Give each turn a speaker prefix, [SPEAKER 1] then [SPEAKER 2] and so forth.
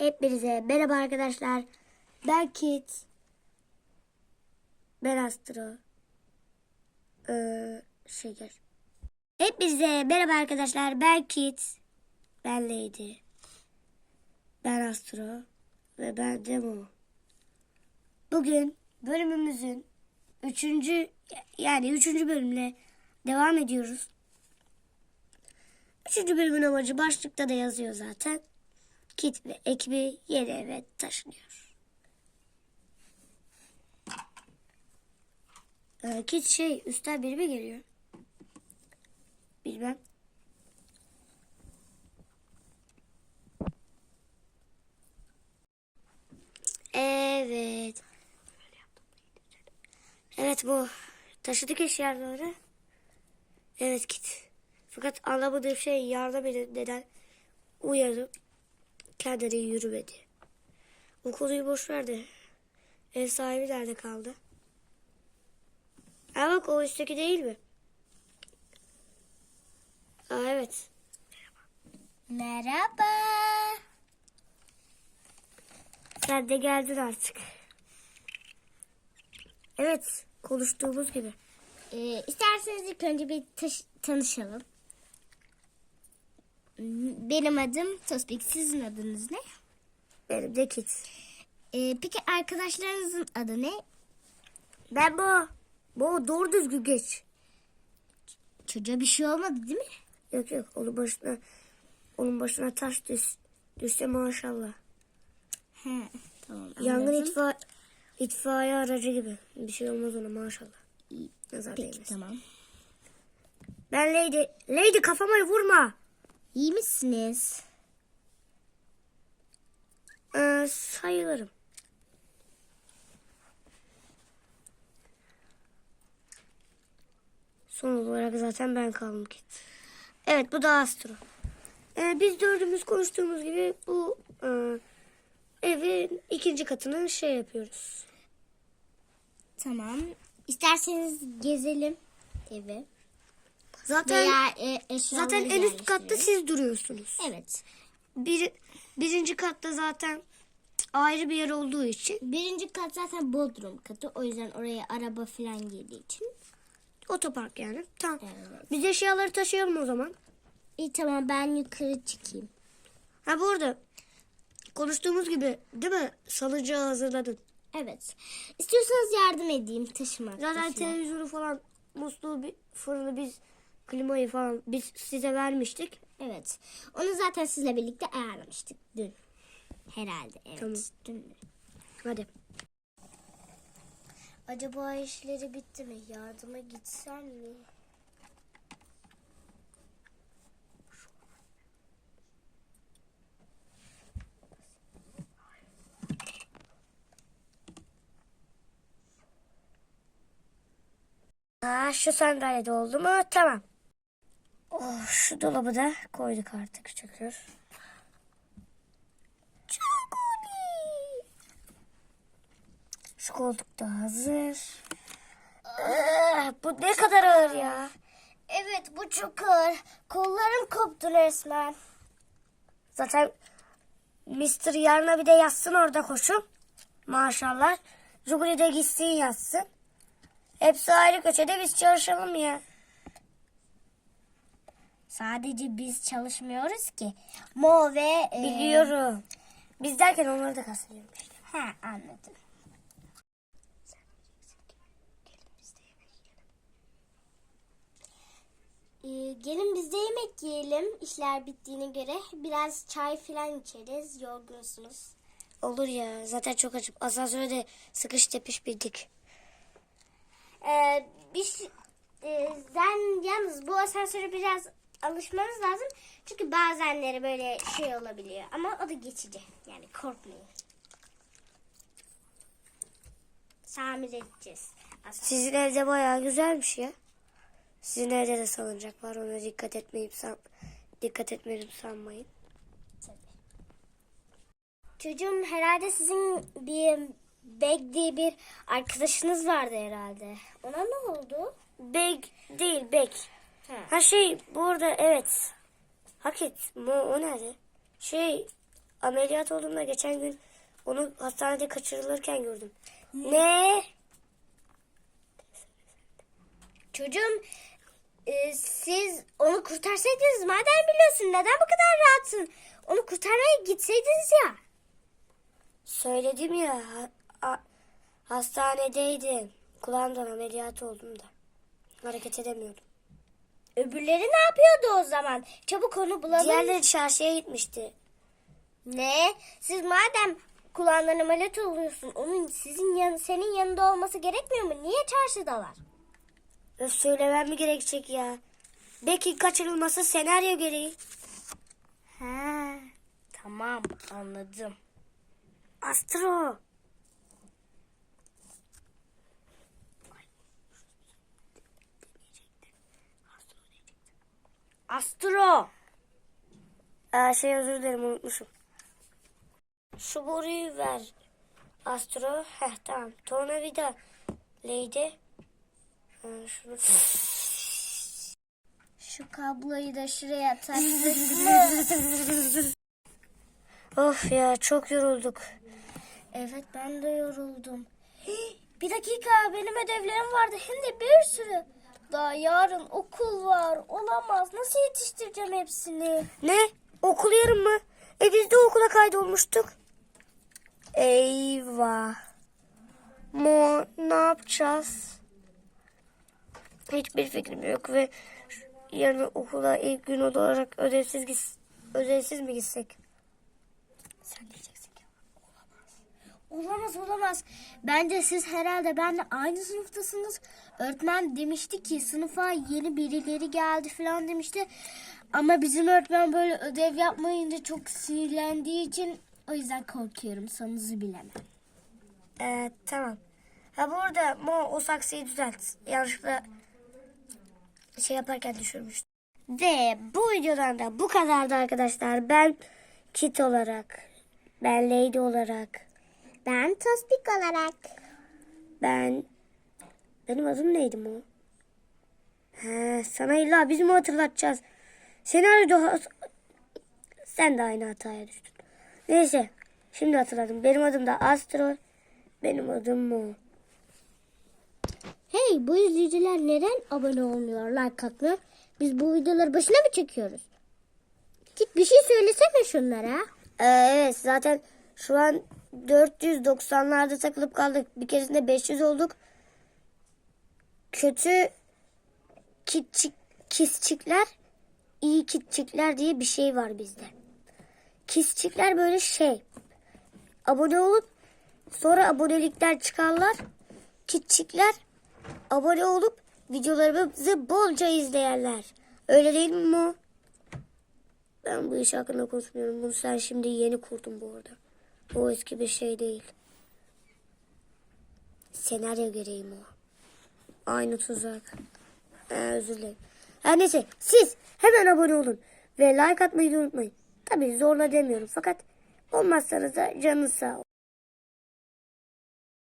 [SPEAKER 1] Hepinize merhaba arkadaşlar. Ben Kit. Ben Astro. Ee, şeker. Hepinize merhaba arkadaşlar. Ben Kit. Ben Lady. Ben Astro. Ve ben Demo. Bugün bölümümüzün üçüncü yani üçüncü bölümle devam ediyoruz. Üçüncü bölümün amacı başlıkta da yazıyor zaten. Kit ve ekibi yeni eve taşınıyor. Ee, Kit şey üstten biri mi geliyor? Bilmem. Evet. Evet bu. Taşıdık eşyaları. Evet Kit. Fakat anlamadığım şey yardım edin neden uyarıp kendine yürümedi. O konuyu boş verdi. Ev sahibi nerede kaldı? Ha bak o üstteki değil mi? Aa evet.
[SPEAKER 2] Merhaba.
[SPEAKER 1] Sen de geldin artık. Evet konuştuğumuz gibi.
[SPEAKER 2] Ee, isterseniz ilk önce bir tanışalım. Benim adım Tospik. Sizin adınız ne?
[SPEAKER 1] Benim de Kit.
[SPEAKER 2] Ee, peki arkadaşlarınızın adı ne?
[SPEAKER 1] Ben bu. Bu doğru düzgün geç.
[SPEAKER 2] Çocuğa bir şey olmadı değil mi?
[SPEAKER 1] Yok yok onun başına onun başına taş düş, düşse maşallah.
[SPEAKER 2] He, tamam
[SPEAKER 1] Yangın
[SPEAKER 2] anladım.
[SPEAKER 1] itfa, itfaiye aracı gibi. Bir şey olmaz ona maşallah. Nazar
[SPEAKER 2] Peki
[SPEAKER 1] değmesin.
[SPEAKER 2] tamam.
[SPEAKER 1] Ben Lady. Lady kafama vurma.
[SPEAKER 2] İyi misiniz?
[SPEAKER 1] Ee, sayılırım. Son olarak zaten ben kaldım ki. Evet bu da Astro. Ee, biz dördümüz konuştuğumuz gibi bu e, evin ikinci katını şey yapıyoruz.
[SPEAKER 2] Tamam. İsterseniz gezelim evi.
[SPEAKER 1] Zaten
[SPEAKER 2] Veya e,
[SPEAKER 1] zaten en üst katta siz duruyorsunuz.
[SPEAKER 2] Evet.
[SPEAKER 1] Bir, birinci katta zaten ayrı bir yer olduğu için
[SPEAKER 2] Birinci kat zaten bodrum katı. O yüzden oraya araba falan girdiği için.
[SPEAKER 1] otopark yani. Tamam.
[SPEAKER 2] Evet.
[SPEAKER 1] Biz eşyaları taşıyalım o zaman.
[SPEAKER 2] İyi tamam ben yukarı çıkayım.
[SPEAKER 1] Ha bu arada konuştuğumuz gibi değil mi? Salıncağı hazırladın.
[SPEAKER 2] Evet. İstiyorsanız yardım edeyim taşımak.
[SPEAKER 1] Zaten
[SPEAKER 2] taşımak.
[SPEAKER 1] televizyonu falan, musluğu, bi- fırını biz, klimayı falan biz size vermiştik.
[SPEAKER 2] Evet. Onu zaten sizle birlikte ayarlamıştık dün. Herhalde evet.
[SPEAKER 1] Tamam.
[SPEAKER 2] Dün.
[SPEAKER 1] Hadi.
[SPEAKER 2] Acaba işleri bitti mi? Yardıma gitsem mi?
[SPEAKER 1] Ha, şu sandalyede oldu mu? Tamam. Oh, şu dolabı da koyduk artık şükür. Çok iyi. Şu koltuk da hazır. Ah, bu ne kadar ağır ya.
[SPEAKER 2] Evet bu çok ağır. Kollarım koptu resmen.
[SPEAKER 1] Zaten Mr. yarına bir de yatsın orada koşun. Maşallah. Juguli de gitsin yatsın. Hepsi ayrı köşede biz çalışalım ya.
[SPEAKER 2] Sadece biz çalışmıyoruz ki. Mo ve... e,
[SPEAKER 1] Biliyorum. Biz derken onları da kastediyorum işte.
[SPEAKER 2] Ha anladım. Ee, gelin biz de yemek yiyelim. İşler bittiğine göre. Biraz çay falan içeriz. Yorgunsunuz.
[SPEAKER 1] Olur ya. Zaten çok açım. Asansöre de sıkış tepiş bildik.
[SPEAKER 2] Ee, biz, e, sen yalnız bu asansöre biraz alışmanız lazım. Çünkü bazenleri böyle şey olabiliyor. Ama o da geçici. Yani korkmayın. Tamir edeceğiz. Asansör.
[SPEAKER 1] Sizin evde bayağı güzelmiş ya. Sizin evde de salıncak var. Ona dikkat etmeyip san dikkat etmedim sanmayın.
[SPEAKER 2] Çocuğum herhalde sizin bir Beg diye bir arkadaşınız vardı herhalde. Ona ne oldu?
[SPEAKER 1] Beg değil bek.
[SPEAKER 2] Ha.
[SPEAKER 1] Ha şey burada evet. Hak et. Mo, o nerede? Şey ameliyat olduğumda geçen gün onu hastanede kaçırılırken gördüm. Ne?
[SPEAKER 2] Çocuğum e, siz onu kurtarsaydınız madem biliyorsun neden bu kadar rahatsın? Onu kurtarmaya gitseydiniz ya.
[SPEAKER 1] Söyledim ya ha- a- hastanedeydim. Kulağımdan ameliyat oldum da. Hareket edemiyordum.
[SPEAKER 2] Öbürleri ne yapıyordu o zaman? Çabuk onu bulalım.
[SPEAKER 1] Diğerleri çarşıya gitmişti.
[SPEAKER 2] Ne? Siz madem kulağından ameliyat oluyorsun, onun sizin yan, senin yanında olması gerekmiyor mu? Niye çarşıdalar?
[SPEAKER 1] Öf söylemem mi gerekecek ya? Belki kaçırılması senaryo gereği.
[SPEAKER 2] Ha, tamam anladım.
[SPEAKER 1] Astro.
[SPEAKER 2] Astro.
[SPEAKER 1] Aa, şey özür dilerim unutmuşum. Şu boruyu ver. Astro. Heh tamam. Tornavida. Leydi. Ha, şunu.
[SPEAKER 2] Şu kabloyu da şuraya taktık
[SPEAKER 1] of ya çok yorulduk.
[SPEAKER 2] evet ben de yoruldum. Bir dakika benim ödevlerim vardı hem de bir sürü. Daha yarın okul var. Olamaz. Nasıl yetiştireceğim hepsini?
[SPEAKER 1] Ne? Okul yarın mı? E biz de okula kaydolmuştuk. Eyvah. Mo ne yapacağız? Hiçbir fikrim yok ve yarın okula ilk gün olarak ödevsiz ödevsiz mi gitsek? Sen diyeceksin.
[SPEAKER 2] Olamaz olamaz. Bence siz herhalde benle aynı sınıftasınız. Öğretmen demişti ki sınıfa yeni birileri geldi falan demişti. Ama bizim öğretmen böyle ödev yapmayınca çok sinirlendiği için o yüzden korkuyorum sanınızı bilemem.
[SPEAKER 1] Ee, tamam. Ha burada Mo o saksıyı düzelt. Yanlışlıkla şey yaparken düşürmüştüm. Ve bu videodan da bu kadardı arkadaşlar. Ben Kit olarak, ben Lady olarak,
[SPEAKER 2] Ben Tospik olarak.
[SPEAKER 1] ben... Benim adım neydi Mo? He, sana illa biz mi hatırlatacağız? Senaryoda sen de aynı hataya düştün. Neyse şimdi hatırladım. Benim adım da Astro. Benim adım Mo.
[SPEAKER 2] Hey bu izleyiciler neden abone olmuyor, like atmıyor? Biz bu videoları başına mı çekiyoruz? Git bir şey söylesene şunlara.
[SPEAKER 1] Ee, evet zaten şu an 490'larda takılıp kaldık. Bir keresinde 500 olduk. Kötü kitçik, kisçikler, iyi kitçikler diye bir şey var bizde. Kisçikler böyle şey. Abone olup sonra abonelikler çıkarlar. Kitçikler abone olup videolarımızı bolca izleyenler. Öyle değil mi? Ben bu iş hakkında konuşmuyorum. Bunu sen şimdi yeni kurdun bu arada. O eski bir şey değil. Senaryo gereği mi o? Aynı tuzak. Ee, özür dilerim. Her neyse siz hemen abone olun. Ve like atmayı unutmayın. Tabii zorla demiyorum fakat olmazsanız da canınız sağ olsun.